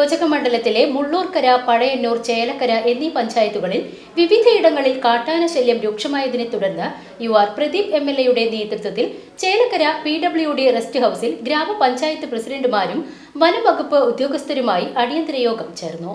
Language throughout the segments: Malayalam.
നിയോജക മണ്ഡലത്തിലെ മുള്ളൂർക്കര പഴയന്നൂർ ചേലക്കര എന്നീ പഞ്ചായത്തുകളിൽ വിവിധയിടങ്ങളിൽ കാട്ടാന ശല്യം രൂക്ഷമായതിനെ തുടർന്ന് U R Pradeep M L എയുടെ നേതൃത്വത്തിൽ Chelakkara P W D rest ഹൌസിൽ ഗ്രാമപഞ്ചായത്ത് പ്രസിഡന്റുമാരും വനംവകുപ്പ് ഉദ്യോഗസ്ഥരുമായി അടിയന്തര യോഗം ചേർന്നു.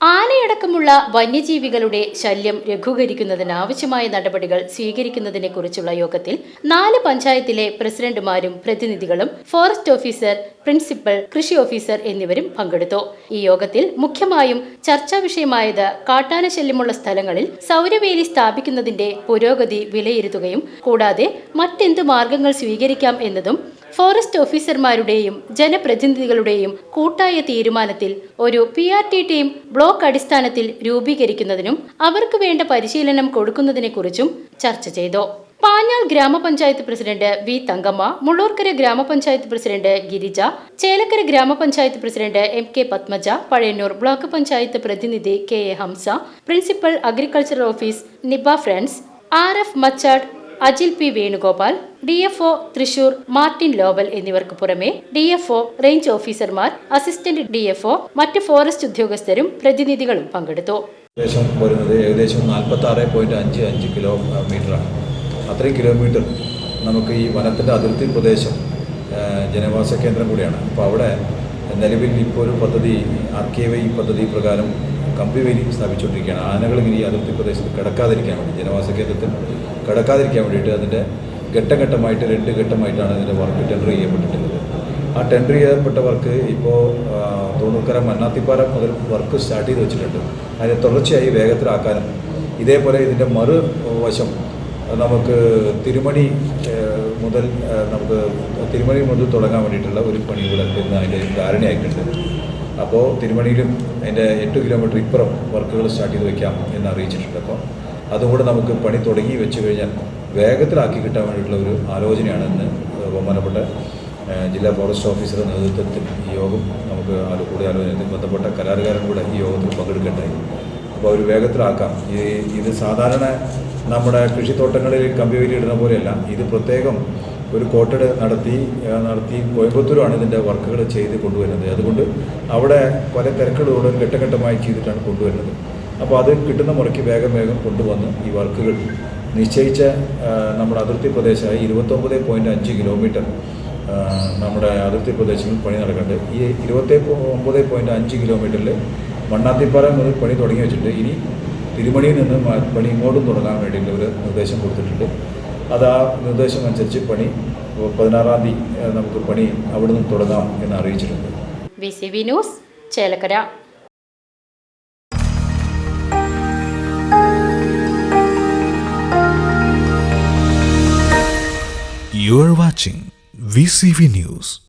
ആനയടക്കമുള്ള വന്യജീവികളുടെ ശല്യം ലഘൂകരിക്കുന്നതിനാവശ്യമായ നടപടികൾ സ്വീകരിക്കുന്നതിനെ കുറിച്ചുള്ള യോഗത്തിൽ നാല് പഞ്ചായത്തിലെ പ്രസിഡന്റുമാരും പ്രതിനിധികളും ഫോറസ്റ്റ് ഓഫീസർ പ്രിൻസിപ്പൽ കൃഷി ഓഫീസർ എന്നിവരും പങ്കെടുത്തു. ഈ യോഗത്തിൽ മുഖ്യമായും ചർച്ചാ വിഷയമായത് കാട്ടാന ശല്യമുള്ള സ്ഥലങ്ങളിൽ സൗരവേലി സ്ഥാപിക്കുന്നതിന്റെ പുരോഗതി വിലയിരുത്തുകയും കൂടാതെ മറ്റെന്ത് മാർഗങ്ങൾ സ്വീകരിക്കാം എന്നതും ഫോറസ്റ്റ് ഓഫീസർമാരുടെയും ജനപ്രതിനിധികളുടെയും കൂട്ടായ തീരുമാനത്തിൽ ഒരു P R T team block അടിസ്ഥാനത്തിൽ രൂപീകരിക്കുന്നതിനും അവർക്ക് വേണ്ട പരിശീലനം കൊടുക്കുന്നതിനെക്കുറിച്ചും ചർച്ച ചെയ്തു. പാഞ്ഞാൾ ഗ്രാമപഞ്ചായത്ത് പ്രസിഡന്റ് വി തങ്കമ്മ മുള്ളൂർക്കര ഗ്രാമപഞ്ചായത്ത് പ്രസിഡന്റ് ഗിരിജ ചേലക്കര ഗ്രാമപഞ്ചായത്ത് president M K Padmaja Pazhayannur block panchayat പ്രതിനിധി K A Hamsa principal agriculture office Niba friends R F Machad Ajil P Venugopal D F O Thrissur Martin ലോബൽ എന്നിവർക്ക് പുറമെ ഡി എഫ് ഒ റേഞ്ച് ഓഫീസർമാർ അസിസ്റ്റന്റ് ഡി എഫ് ഒ മറ്റ് ഫോറസ്റ്റ് ഉദ്യോഗസ്ഥരും പ്രതിനിധികളും പങ്കെടുത്തു. ഏകദേശം വരുന്നത് ഏകദേശം നാൽപ്പത്തി ആറ് പോയിന്റ് അഞ്ച് അഞ്ച് കിലോമീറ്ററാണ് അത്രയും കിലോമീറ്റർ നമുക്ക് ഈ വനത്തിന്റെ അതിർത്തി പ്രദേശം ജനവാസ കേന്ദ്രം കൂടിയാണ്. അപ്പോൾ അവിടെ നിലവിൽ ഇപ്പോൾ ഒരു പദ്ധതി ആർ കെ വൈ പദ്ധതി പ്രകാരം കമ്പിവേലി സ്ഥാപിച്ചുകൊണ്ടിരിക്കുകയാണ്. ആനകൾ ഇങ്ങനെ ഈ അതിർത്തി പ്രദേശത്ത് കിടക്കാതിരിക്കാൻ വേണ്ടി ജനവാസ കേന്ദ്രത്തിൽ കിടക്കാതിരിക്കാൻ വേണ്ടിയിട്ട് അതിന്റെ ഘട്ടം ഘട്ടമായിട്ട് രണ്ട് ഘട്ടമായിട്ടാണ് ഇതിന്റെ വർക്ക് ടെൻഡർ ചെയ്യപ്പെട്ടിട്ടുള്ളത്. ആ ടെൻഡർ ചെയ്യപ്പെട്ട വർക്ക് ഇപ്പോൾ തൊണ്ണൂക്കര മന്നാത്തിപ്പാറ മുതൽ വർക്ക് സ്റ്റാർട്ട് ചെയ്ത് വെച്ചിട്ടുണ്ട്. അതിനെ തുടർച്ചയായി വേഗത്തിലാക്കാനും ഇതേപോലെ ഇതിന്റെ മറുവശം നമുക്ക് തിരുമണി മുതൽ നമുക്ക് തിരുമണി മുതൽ തുടങ്ങാൻ വേണ്ടിയിട്ടുള്ള ഒരു പണി കൂടെ ഇന്ന് അതിന്റെ ധാരണയായിട്ടുണ്ട്. അപ്പോൾ തിരുമണിയിലും അതിന്റെ എട്ട് കിലോമീറ്റർ ഇപ്പുറം വർക്കുകൾ സ്റ്റാർട്ട് ചെയ്ത് വെക്കാം എന്ന് അറിയിച്ചിട്ടുണ്ട് അപ്പോൾ അതുകൂടെ നമുക്ക് പണി തുടങ്ങി വെച്ച് കഴിഞ്ഞാൽ വേഗത്തിലാക്കി കിട്ടാൻ വേണ്ടിയിട്ടുള്ള ഒരു ആലോചനയാണ് ഇന്ന് ബഹുമാനപ്പെട്ട ജില്ലാ ഫോറസ്റ്റ് ഓഫീസറുടെ നേതൃത്വത്തിൽ ഈ യോഗം നമുക്ക് കൂടെ ആലോചനയിൽ ബന്ധപ്പെട്ട കരാറുകാരൻ കൂടെ ഈ യോഗത്തിൽ പങ്കെടുക്കേണ്ടായി അപ്പോൾ അവർ വേഗത്തിലാക്കാം. ഈ ഇത് സാധാരണ നമ്മുടെ കൃഷിത്തോട്ടങ്ങളിൽ കമ്പിവേലി ഇടുന്ന പോലെയല്ല. ഇത് പ്രത്യേകം ഒരു കോട്ടഡ് നടത്തി നടത്തി കോയമ്പത്തൂരാണ് ഇതിന്റെ വർക്കുകൾ ചെയ്ത് കൊണ്ടുവരുന്നത്. അതുകൊണ്ട് അവിടെ പല തിരക്കുകളോട് ഘട്ടഘട്ടമായി ചെയ്തിട്ടാണ് കൊണ്ടുവരുന്നത്. അപ്പോൾ അത് കിട്ടുന്ന മുറയ്ക്ക് വേഗം വേഗം കൊണ്ടുവന്ന് ഈ വർക്കുകൾ നിശ്ചയിച്ച നമ്മുടെ അതിർത്തി പ്രദേശമായി ഇരുപത്തൊമ്പത് പോയിന്റ് അഞ്ച് കിലോമീറ്റർ നമ്മുടെ അതിർത്തി പ്രദേശങ്ങളിൽ പണി നടക്കുന്നുണ്ട്. ഈ ഇരുപത്തി ഒമ്പത് പോയിന്റ് അഞ്ച് കിലോമീറ്ററിൽ മണ്ണാത്തിപ്പാറ മുതൽ പണി തുടങ്ങി വെച്ചിട്ടുണ്ട്. ഇനി തിരുമണിയിൽ നിന്ന് പണി ഇങ്ങോട്ടും തുടങ്ങാൻ വേണ്ടിയിട്ടുള്ള ഒരു നിർദ്ദേശം കൊടുത്തിട്ടുണ്ട്. അത് ആ നിർദ്ദേശം അനുസരിച്ച് പണി പതിനാറാം തീയതി നമുക്ക് പണി അവിടുന്ന് തുടങ്ങാം എന്ന് അറിയിച്ചിട്ടുണ്ട്. V C V news Chelakkara. You are watching VCV News.